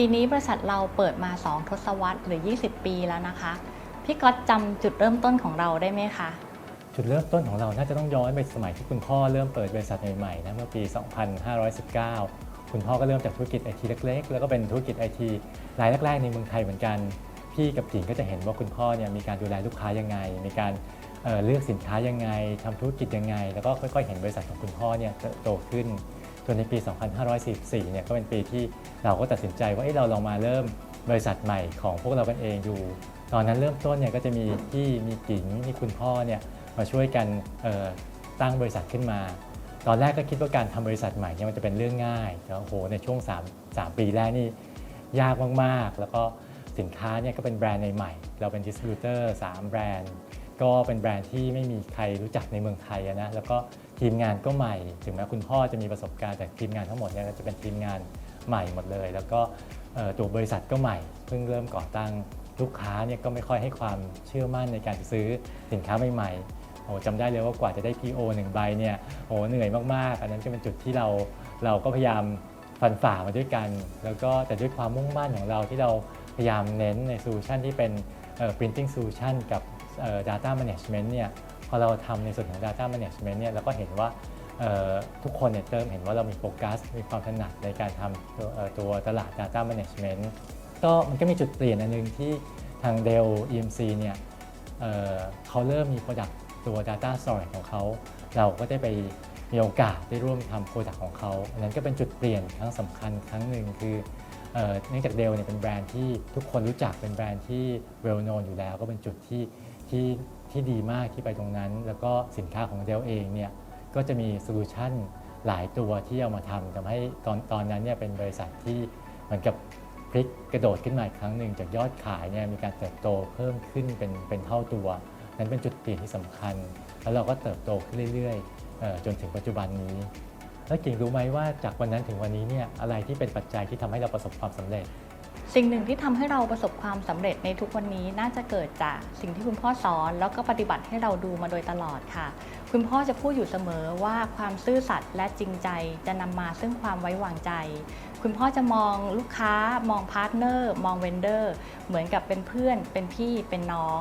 ปีนี้บริษัทเราเปิดมา 2 ทศวรรษหรือ 20 ปีแล้วนะคะ พี่ก๊อตจำจุดเริ่มต้นของเราได้ไหมคะ จุดเริ่มต้นของเราน่าจะต้องย้อนไปสมัยที่คุณพ่อเริ่มเปิดบริษัทใหม่ๆนะเมื่อปี 2519 คุณพ่อก็เริ่มจากธุรกิจไอทีเล็กๆ แล้วก็เป็นธุรกิจไอทีรายแรกๆ ในเมืองไทยเหมือนกัน พี่กับจิงก็จะเห็นว่าคุณพ่อเนี่ยมีการดูแลลูกค้ายังไง มีการเเลือกสินค้ายังไงทำธุรกิจยังไง แล้วก็ค่อยๆ เห็นบริษัทของคุณพ่อเนี่ยโตขึ้น จนในปี 2544 เนี่ยก็เป็นปีที่เราก็ตัดสินใจว่าเอ้เราลองมาเริ่มบริษัทใหม่ของพวกเรากันเองดู ตอนนั้นเริ่มต้นเนี่ยก็จะมีพี่มีกิ่งมีคุณพ่อเนี่ยมาช่วยกันตั้งบริษัทขึ้นมา ตอนแรกก็คิดว่าการทำบริษัทใหม่เนี่ยมันจะเป็นเรื่องง่ายแต่ว่าโอ้โหในช่วง 3 3 ปีแรกนี่ยากมากๆ แล้วก็สินค้าเนี่ยก็เป็นแบรนด์ใหม่ เราเป็นดิสติบิวเตอร์3แบรนด์ ก็เป็นแบรนด์ที่ไม่มีใครรู้จักในเมืองไทยนะแล้วก็ทีมงานก็ใหม่ ถึงแม้คุณพ่อจะมีประสบการณ์แต่ทีมงานทั้งหมดเนี่ยจะเป็นทีมงานใหม่หมดเลย แล้วก็ตัวบริษัทก็ใหม่ เพิ่งเริ่มก่อตั้งลูกค้าเนี่ยก็ไม่ค่อยให้ความเชื่อมั่นในการซื้อสินค้าใหม่ๆโอ้จำได้เลยว่ากว่าจะได้ PO หนึ่งใบเนี่ยโอ้เหนื่อยมากๆ อันนั้นก็เป็นจุดที่เราเราก็พยายามฟันฝ่ามาด้วยกัน แล้วก็แต่ด้วยความมุ่งมั่นของเราที่เราพยายามเน้นในโซลูชันที่เป็น printing solution กับ data management เนี่ยพอเราทำในส่วนของ data management เนี่ยเราก็เห็นว่าทุกคนเนี่ยเติมเห็นว่าเรามีโฟกัส มีความถนัดในการทำตัวตัวตลาด data management ก็มันก็มีจุดเปลี่ยนอันหนึงที่ทาง Dell EMC เนี่ยเเขาเริ่มมี Product ตัว Data Storage ของเขา เราก็ได้ไปมีโอกาสได้ร่วมทำ Product ของเขาอันนั้นก็เป็นจุดเปลี่ยนครั้งสำคัญครั้งหนึ่งคือเอ่อเนื่องจากเดลเนี่ยเป็นแบรนด์ที่ทุกคนรู้จักเป็นแบรนด์ที่ well known อยู่แล้ว ก็เป็นจุดที่ ที่ที่ดีมากที่ไปตรงนั้น แล้วก็สินค้าของเดลเองเนี่ยก็จะมีโซลูชันหลายตัวที่เอามาทำทำให้ตอนตอนนั้นเนี่ยเป็นบริษัทที่เหมือนกับพลิกกระโดดขึ้นมาอีกครั้งหนึ่งจากยอดขายเนี่ยมีการเติบโตเพิ่มขึ้นเป็นเป็นเท่าตัว นั้นเป็นจุดเปลี่ยนที่สำคัญ แล้วเราก็เติบโตขึ้นเรื่อยๆจนถึงปัจจุบันนี้ แล้วกิ่งรู้ไหมว่าจากวันนั้นถึงวันนี้เนี่ยอะไรที่เป็นปัจจัยที่ทำให้เราประสบความสำเร็จ สิ่งหนึ่งที่ทำให้เราประสบความสำเร็จในทุกวันนี้น่าจะเกิดจากสิ่งที่คุณพ่อสอน แล้วก็ปฏิบัติให้เราดูมาโดยตลอดค่ะ คุณพ่อจะพูดอยู่เสมอว่าความซื่อสัตย์และจริงใจจะนำมาซึ่งความไว้วางใจ คุณพ่อจะมองลูกค้ามองพาร์ทเนอร์ มองเวนเดอร์ เหมือนกับเป็นเพื่อน เป็นพี่เป็นน้อง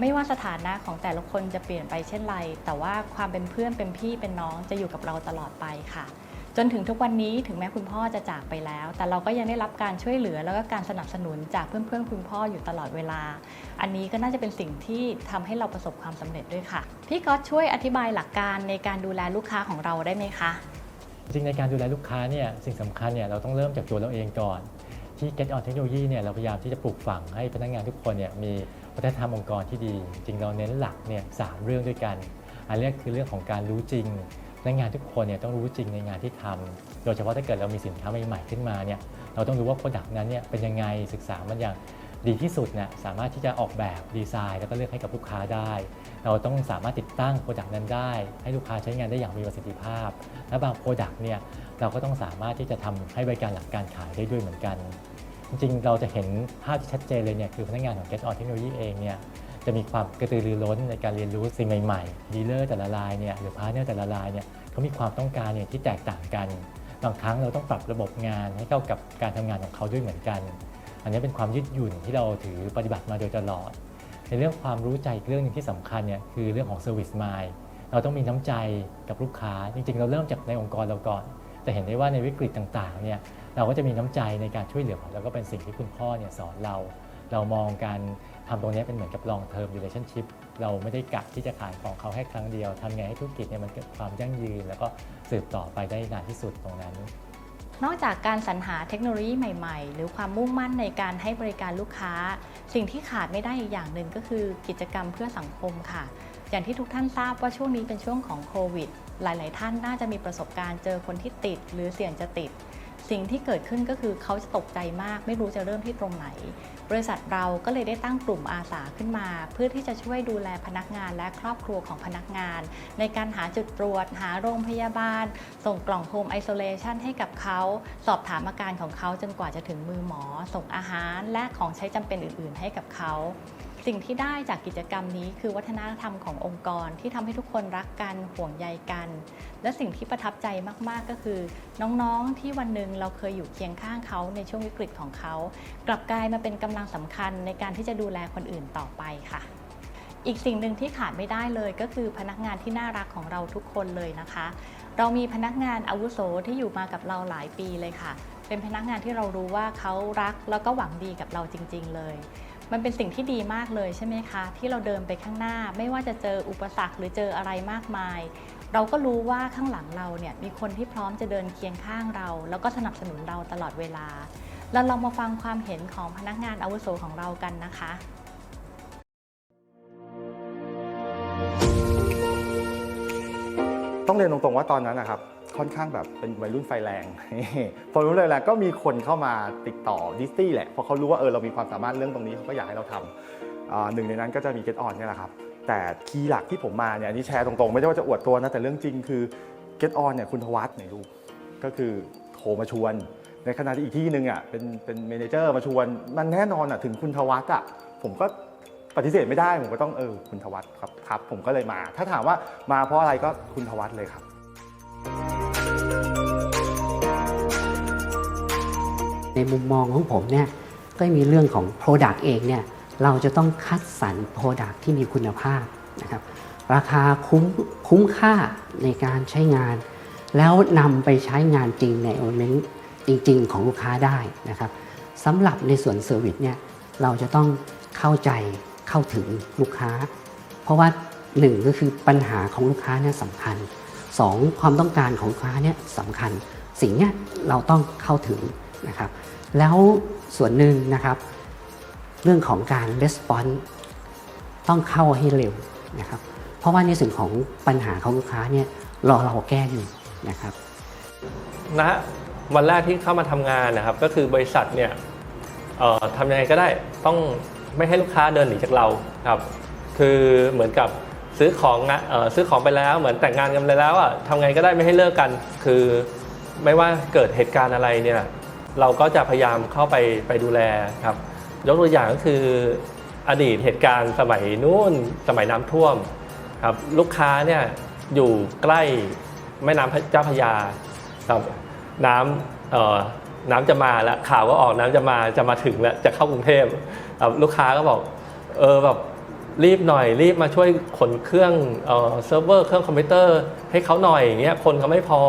ไม่ว่าสถานะของแต่ละคนจะเปลี่ยนไปเช่นไร แต่ว่าความเป็นเพื่อนเป็นพี่เป็นน้องจะอยู่กับเราตลอดไปค่ะ จนถึงทุกวันนี้ถึงแม้คุณพ่อจะจากไปแล้ว แต่เราก็ยังได้รับการช่วยเหลือแล้วก็การสนับสนุนจากเพื่อนๆคุณพ่ออยู่ตลอดเวลา อันนี้ก็น่าจะเป็นสิ่งที่ทำให้เราประสบความสำเร็จด้วยค่ะ พี่ก๊อตช่วยอธิบายหลักการในการดูแลลูกค้าของเราได้ไหมคะจริงในการดูแลลูกค้าเนี่ยสิ่งสำคัญเนี่ยเราต้องเริ่มจากตัวเราเองก่อนที่ Get On Technology เนี่ยเราพยายามที่จะปลูกฝังให้พนักงานทุกคนเนี่ยมีวัฒนธรรมองค์กรที่ดี จริงเราเน้นหลักเนี่ยสามเรื่องด้วยกัน อันแรกคือเรื่องของการรู้จริง นักงานทุกคนเนี่ยต้องรู้จริงในงานที่ทำโดยเฉพาะถ้าเกิดเรามีสินค้าใหม่ๆขึ้นมาเนี่ยเราต้องรู้ว่า Product นั้นเนี่ยเป็นยังไงศึกษามันอย่างดีที่สุดเนี่ยสามารถที่จะออกแบบดีไซน์ แล้วก็เลือกให้กับลูกค้าได้ เราต้องสามารถติดตั้ง Product นั้นได้ ให้ลูกค้าใช้งานได้อย่างมีประสิทธิภาพ และบาง Product เนี่ยเราก็ต้องสามารถที่จะทำให้บริการหลักการขายได้ด้วยเหมือนกัน จริงๆ เราจะเห็นภาพที่ชัดเจนเลยเนี่ยคือพนักงานของ Get On Technology เองเนี่ย จะมีความกระตือรือร้นในการเรียนรู้สิ่งใหม่ๆดีลเลอร์แต่ละรายเนี่ยหรือพาร์ทเนอร์แต่ละรายเนี่ยเขามีความต้องการเนี่ยที่แตกต่างกัน บางครั้งเราต้องปรับระบบงานให้เข้ากับการทำงานของเขาด้วยเหมือนกัน อันนี้เป็นความยืดหยุ่นที่เราถือปฏิบัติมาโดยตลอด ในเรื่องความรู้ใจอีกเรื่องหนึงที่สำคัญเนี่ยคือเรื่องของ Service Mind เราต้องมีน้ำใจกับลูกค้า จริง ๆ เราเริ่มจากในองค์กรเราก่อน แต่เห็นได้ว่าในวิกฤตต่างๆเนี่ยเราก็จะมีน้ำใจในการช่วยเหลือแล้วก็เป็นสิ่งที่คุณพ่อเนี่ยสอนเรา เรามองการ ทำตรงนี้เป็นเหมือนกับ long term relationship เราไม่ได้กะที่จะขายของเขาแค่ครั้งเดียวทำไงให้ธุรกิจเนี่ยมันเกิดความยั่งยืน แล้วก็สืบต่อไปได้นานที่สุดตรงนั้น นอกจากการสรรหาเทคโนโลยีใหม่ ๆ หรือความมุ่งมั่นในการให้บริการลูกค้า สิ่งที่ขาดไม่ได้อีกอย่างหนึ่งก็คือกิจกรรมเพื่อสังคมค่ะ อย่างที่ทุกท่านทราบว่าช่วงนี้เป็นช่วงของโควิดหลาย ๆ ท่านน่าจะมีประสบการณ์เจอคนที่ติด หรือเสี่ยงจะติด สิ่งที่เกิดขึ้นก็คือเขาจะตกใจมาก ไม่รู้จะเริ่มที่ตรงไหน บริษัทเราก็เลยได้ตั้งกลุ่มอาสาขึ้นมา เพื่อที่จะช่วยดูแลพนักงานและครอบครัวของพนักงาน ในการหาจุดตรวจ หาโรงพยาบาล ส่งกล่องโฮมไอโซเลชันให้กับเขา สอบถามอาการของเขาจนกว่าจะถึงมือหมอ ส่งอาหารและของใช้จำเป็นอื่น ๆ ให้กับเขา สิ่งที่ได้จากกิจกรรมนี้คือวัฒนธรรมขององค์กรที่ทำให้ทุกคนรักกันห่วงใยกัน และสิ่งที่ประทับใจมาก ๆ ก็คือ น้องๆที่วันหนึ่งเราเคยอยู่เคียงข้างเขาในช่วงวิกฤตของเขา กลับกลายมาเป็นกำลังสำคัญในการที่จะดูแลคนอื่นต่อไปค่ะ อีกสิ่งหนึ่งที่ขาดไม่ได้เลยก็คือพนักงานที่น่ารักของเราทุกคนเลยนะคะ เรามีพนักงานอาวุโสที่อยู่มากับเราหลายปีเลยค่ะ เป็นพนักงานที่เรารู้ว่าเขารักแล้วก็หวังดีกับเราจริง ๆ เลย มันเป็นสิ่งที่ดีมากเลยใช่ไหมคะ ที่เราเดินไปข้างหน้า ไม่ว่าจะเจออุปสรรคหรือเจออะไรมากมาย เราก็รู้ว่าข้างหลังเราเนี่ยมีคนที่พร้อมจะเดินเคียงข้างเรา แล้วก็สนับสนุนเราตลอดเวลาแล้วเรามาฟังความเห็นของพนักงานอาวุโสของเรากันนะคะต้องเรียนตรงๆว่าตอนนั้นนะครับ ค่อนข้างแบบเป็นวัยรุ่นไฟแรง พอรู้เลยแหละก็มีคนเข้ามาติดต่อดิสตี้แหละพราะเขารู้ว่าเออเรามีความสามารถเรื่องตรงนี้เขาก็อยากให้เราทำหนึ่งในนั้นก็จะมี Get On เนี่แหละครับ แต่คีย์หลักที่ผมมาเนี่ยอันนี้แชร์ตรงๆ ไม่ได้ว่าจะอวดตัวนะ แต่เรื่องจริงคือ Get On เนี่ยคุณทวัฒน์ในรูปก็คือโทรมาชวน ในขณะที่อีกที่หนึ่งอะเป็นเป็นเมนเจอร์มาชวน มันแน่นอนอะถึงคุณทวัฒน์อะผมก็ปฏิเสธไม่ได้ผมก็ต้องเออคุณทวัฒน์ครับครับ ผมก็เลยมา ถ้าถามว่ามาเพราะอะไรก็คุณทวัฒน์เลยครับ ในมุมมองของผมเนี่ยก็มีเรื่องของ Product เองเนี่ยเราจะต้องคัดสรร Product ที่มีคุณภาพนะครับราคาคุ้มคุ้มค่าในการใช้งาน แล้วนำไปใช้งานจริงในโอเมนจริง ๆ ของลูกค้าได้นะครับสำหรับในส่วนเซอร์วิสเนี่ยเราจะต้องเข้าใจเข้าถึงลูกค้า เพราะว่าหนึ่งก็คือปัญหาของลูกค้าเนี่ยสำคัญสองความต้องการของลูกค้าเนี่ยสำคัญ สิ่งนี้เราต้องเข้าถึง นะครับแล้วส่วนหนึ่งนะครับ เรื่องของการ response ต้องเข้าให้เร็วนะครับเพราะว่าในส่วนของปัญหาของลูกค้าเนี่ยรอเราแก้อยู่นะครับณวันแรกที่เข้ามาทำงานนะครับ ก็คือบริษัทเนี่ยทำยังไงก็ได้ต้องไม่ให้ลูกค้าเดินหนีจากเราครับคือเหมือนกับซื้อของออซื้อของไปแล้วเหมือนแต่งงานกันไปแล้วอะทำไงก็ได้ไม่ให้เลิกกัน คือไม่ว่าเกิดเหตุการณ์อะไรเนี่ย เราก็จะพยายามเข้าไปไปดูแลครับยกตัวอย่างก็คืออดีตเหตุการณ์สมัยนู้นสมัยน้ำท่วมครับลูกค้าเนี่ยอยู่ใกล้แม่น้ำเจ้าพยาครับน้ำเอ่อน้ำจะมาแล้วข่าวก็ออกน้ำจะมาจะมาถึงแล้วจะเข้ากรุงเทพครับลูกค้าก็บอกเออแบบรีบหน่อยรีบมาช่วยขนเครื่องเอ่อเซิร์ฟเวอร์เครื่องคอมพิวเตอร์ให้เขาหน่อยอย่างเงี้ยคนเขาไม่พอ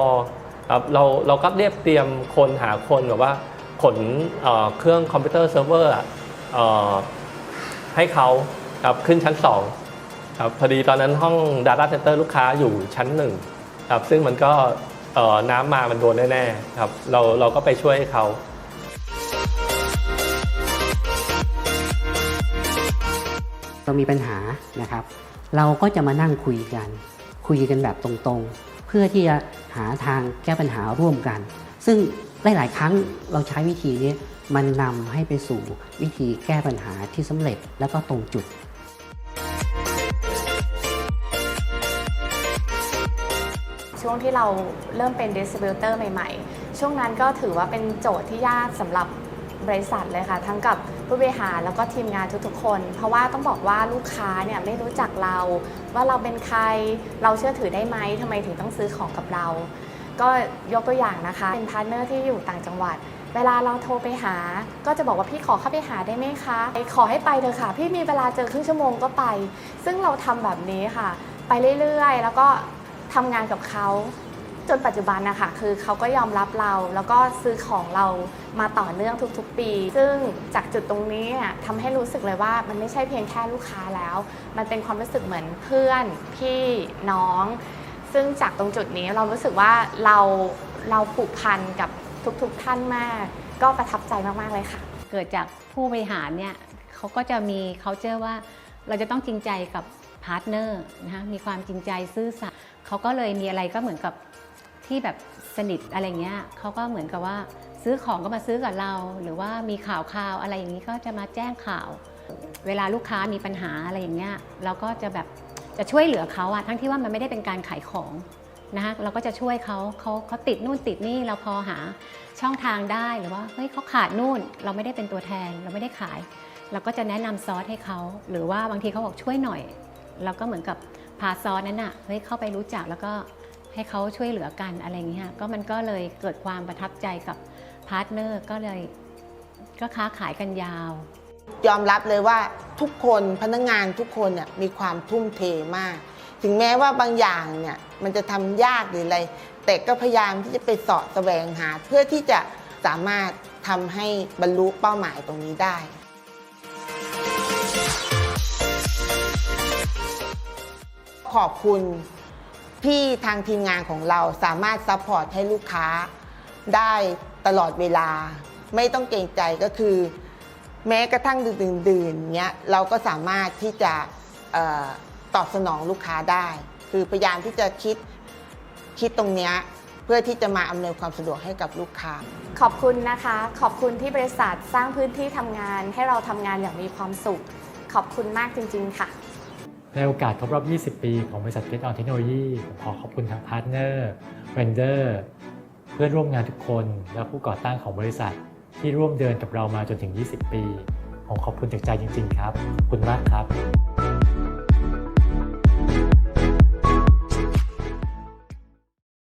ครับเราเราก็เรียบเตรียมคนหาคนแบบว่าขนเเครื่องคอมพิวเตอร์เซิร์ฟเวอร์ให้เขาครับขึ้นชั้นสองครับพอดีตอนนั้นห้อง Data Center ลูกค้าอยู่ชั้นหนึ่งครับซึ่งมันก็น้ำมามันโดนแน่ๆครับเราเราก็ไปช่วยเขาเรามีปัญหานะครับ เราก็จะมานั่งคุยกัน คุยกันแบบตรงๆ เพื่อที่จะหาทางแก้ปัญหาร่วมกัน ซึ่งหลาย ๆ ครั้งเราใช้วิธีนี้มันนำให้ไปสู่วิธีแก้ปัญหาที่สำเร็จแล้วก็ตรงจุดช่วงที่เราเริ่มเป็นดิส t ิบิวเตอร์ใหม่ ๆ ช่วงนั้นก็ถือว่าเป็นโจทย์ที่ยากสำหรับบริษัทเลยค่ะ ทั้งกับ ผู้บริหารแล้วก็ทีมงานทุกๆคน เพราะว่าต้องบอกว่าลูกค้าเนี่ยไม่รู้จักเรา ว่าเราเป็นใครเราเชื่อถือได้ไหมทำไมถึงต้องซื้อของกับเรา ก็ยกตัวอย่างนะคะ เป็นพาร์ทเนอร์ที่อยู่ต่างจังหวัด เวลาเราโทรไปหา ก็จะบอกว่าพี่ขอเข้าไปหาได้ไหมคะขอให้ไปเถอะค่ะ พี่มีเวลาเจอครึ่งชั่วโมงก็ไป ซึ่งเราทำแบบนี้ค่ะ ไปเรื่อยๆ แล้วก็ทำงานกับเขา จนปัจจุบันนะคะคือเขาก็ยอมรับเราแล้วก็ซื้อของเรามาต่อเนื่องทุกๆ ปี ซึ่งจากจุดตรงนี้ทำให้รู้สึกเลยว่ามันไม่ใช่เพียงแค่ลูกค้าแล้ว มันเป็นความรู้สึกเหมือนเพื่อน พี่น้อง ซึ่งจากตรงจุดนี้เรารู้สึกว่าเราเราผูกพันกับทุกๆท่านมาก ก็ประทับใจมากๆเลยค่ะ เกิดจากผู้บริหารเนี่ยเขาก็จะมี c u เจอว่าเราจะต้องจริงใจกับพาร์ทเนอร์นะคะมีความจริงใจซื่อสัตย์เขาก็เลยมีอะไรก็เหมือนกับ ที่แบบสนิทอะไรเงี้ยเขาก็เหมือนกับว่าซื้อของก็มาซื้อกับเรา หรือว่ามีข่าวข่าวอะไรอย่างนี้ก็จะมาแจ้งข่าว เวลาลูกค้ามีปัญหาอะไรอย่างเงี้ยเราก็จะแบบจะช่วยเหลือเขาอะทั้งที่ว่ามันไม่ได้เป็นการขายของนะคะเราก็จะช่วยเขาเขาเขาติดนู่นติดนี่เราพอหาช่องทางได้หรือว่าเฮ้ยเขาขาดนู่น เราไม่ได้เป็นตัวแทนเราไม่ได้ขาย เราก็จะแนะนำซอสให้เขาหรือว่าบางทีเขาบอกช่วยหน่อย เราก็เหมือนกับพาซอสนั้นน่ะเฮ้ยเข้าไปรู้จักแล้วก็ ให้เขาช่วยเหลือกันอะไรอย่างเงี้ยก็มันก็เลยเกิดความประทับใจกับพาร์ทเนอร์ก็เลยก็ค้าขายกันยาว ยอมรับเลยว่าทุกคนพนักงานทุกคนเนี่ยมีความทุ่มเทมาก ถึงแม้ว่าบางอย่างเนี่ยมันจะทำยากหรืออะไร แต่ก็พยายามที่จะไปเสาะแสวงหา เพื่อที่จะสามารถทำให้บรรลุเป้าหมายตรงนี้ได้ขอบคุณ ที่ทางทีมงานของเราสามารถซัพพอร์ตให้ลูกค้าได้ตลอดเวลา ไม่ต้องเกรงใจก็คือ แม้กระทั่งดื่นๆเนี้ยเราก็สามารถที่จะออตอบสนองลูกค้าได้ คือพยายามที่จะคิดคิดตรงเนี้ยเพื่อที่จะมาอำนวยความสะดวกให้กับลูกค้า ขอบคุณนะคะ ขอบคุณที่บริษัทสร้างพื้นที่ทำงานให้เราทำงานอย่างมีความสุข ขอบคุณมากจริง ๆ ค่ะ ในโอกาสครบรอบ 20 ปีของบริษัทเกตออนเทคโนโลยีผมขอขอบคุณทางพาร์ทเนอร์เวนเดอร์เพื่อนร่วมงานทุกคน และผู้ก่อตั้งของบริษัทที่ร่วมเดินกับเรามาจนถึง 20 ปี ผมขอบคุณจากใจจริง ๆ ครับขอบคุณมากครับ